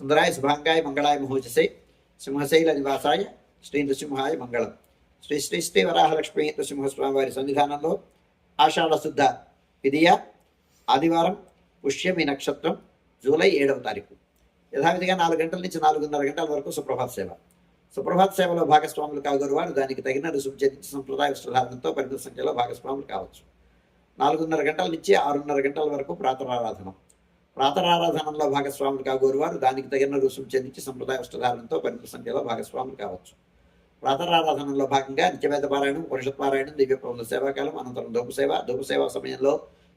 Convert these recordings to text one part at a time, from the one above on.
సుందరాయ శుభాంగాయ మంగళాయ మహోజసే సింహశైల నివాసాయ శ్రీ నృసింహాయ మంగళం శ్రీ శ్రీ శ్రీ వరాహలక్ష్మి నృసింహస్వామి వారి సన్నిధానంలో ఆషాఢశుద్ధ విధియ ఆదివారం పుష్యమి నక్షత్రం జూలై ఏడవ తారీఖు యథావిధిగా నాలుగు గంటల నుంచి నాలుగున్నర గంటల వరకు సుప్రభాత్ సేవ సుప్రభాత్ సేవలో భాగస్వాములు కాగోరు వారు దానికి తగిన రుసుము చెల్లించి సంప్రదాయ వస్త్రధారణతో పరిమిత సంఖ్యలో భాగస్వాములు కావచ్చు. నాలుగున్నర గంటల నుంచి ఆరున్నర గంటల వరకు ప్రాతరారాధన. ప్రాతరారాధనలో భాగస్వాములు కాగోరు వారు దానికి తగిన రుసుము చెందించి సంప్రదాయ వస్త్రధారణతో పరిమిత సంఖ్యలో భాగస్వాములు కావచ్చు. ప్రాతరారాధనలో భాగంగా నిత్యవేద పారాయణం పురుషత్ పారాయణం దివ్య ప్రబంధ సేవాకాలం అనంతరం ధూపసేవ ధూపసేవ సమయంలో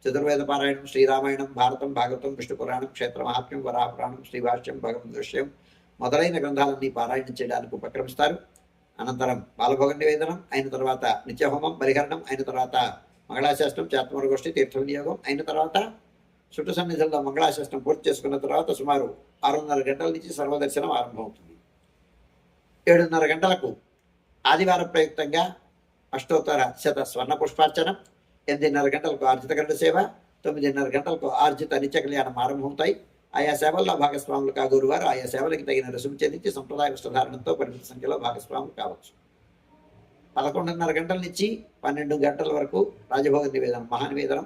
చతుర్వేద పారాయణం శ్రీరామాయణం భారతం భాగవతం విష్ణు పురాణం క్షేత్ర మహాత్మ్యం వరాహపురాణం శ్రీభాష్యం భగవద్ దృశ్యం మొదలైన గ్రంథాలన్నీ పారాయణం చేయడానికి ఉపక్రమిస్తారు. అనంతరం బాలభోగ నివేదనం అయిన తర్వాత నిత్యహోమం పరిహరణం అయిన తర్వాత మంగళాశాస్త్రం చాత్మరగోష్ఠి తీర్థ వినియోగం అయిన తర్వాత చుట్టు సన్నిధుల్లో మంగళాశాస్త్రం పూర్తి చేసుకున్న తర్వాత సుమారు ఆరున్నర గంటల నుంచి సర్వదర్శనం ఆరంభమవుతుంది. ఏడున్నర గంటలకు ఆదివారం ప్రయుక్తంగా అష్టోత్తర శత స్వర్ణ పుష్పార్చనం ఎనిమిదిన్నర గంటలకు ఆర్జిత గంట సేవ తొమ్మిదిన్నర గంటలకు ఆర్జిత నిత్య కళ్యాణం ఆరంభమవుతాయి. ఆయా సేవల్లో భాగస్వాములు కాగూరు వారు ఆయా సేవలకు తగిన రుసుము చెల్లించి సంప్రదాయ వస్త్రధారణతో పరిమిత సంఖ్యలో భాగస్వాములు కావచ్చు. పదకొండున్నర గంటల నుంచి పన్నెండు గంటల వరకు రాజభోగ నివేదనం మహానివేదనం